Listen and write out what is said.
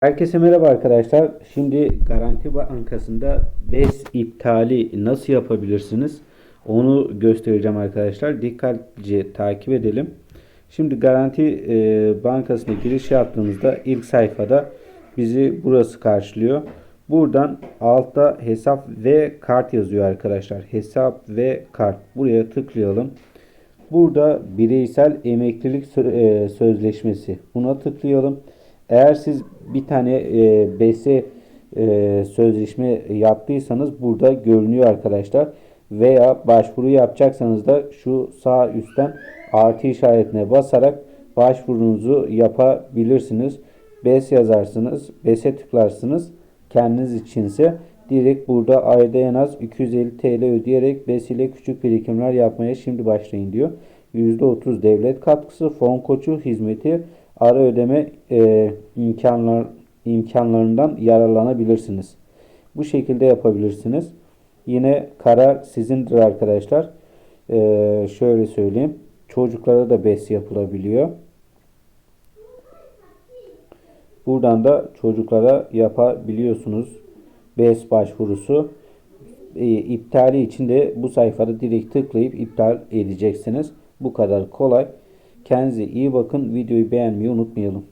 Herkese merhaba arkadaşlar. Şimdi Garanti Bankası'nda BES iptali nasıl yapabilirsiniz? Onu göstereceğim arkadaşlar. Dikkatlice takip edelim. Şimdi Garanti e, Bankası'na giriş yaptığımızda ilk sayfada bizi burası karşılıyor. Buradan altta hesap ve kart yazıyor arkadaşlar. Hesap ve kart. Buraya tıklayalım. Burada bireysel emeklilik e, sözleşmesi. Buna tıklayalım. Eğer siz bir tane e, BS e, sözleşme yaptıysanız burada görünüyor arkadaşlar. Veya başvuru yapacaksanız da şu sağ üstten artı işaretine basarak başvurunuzu yapabilirsiniz. BES yazarsınız, BES'e tıklarsınız. Kendiniz içinse direkt burada ayda en az 250 TL ödeyerek BES ile küçük birikimler yapmaya şimdi başlayın diyor. %30 devlet katkısı, fon koçu hizmeti, ara ödeme e, imkanlar imkanlarından yararlanabilirsiniz. Bu şekilde yapabilirsiniz. Yine karar sizindir arkadaşlar. E, şöyle söyleyeyim. Çocuklara da BES yapılabiliyor. Buradan da çocuklara yapabiliyorsunuz. BES başvurusu. E, iptali için de bu sayfada direkt tıklayıp iptal edeceksiniz. Bu kadar kolay. Kendinize iyi bakın. Videoyu beğenmeyi unutmayalım.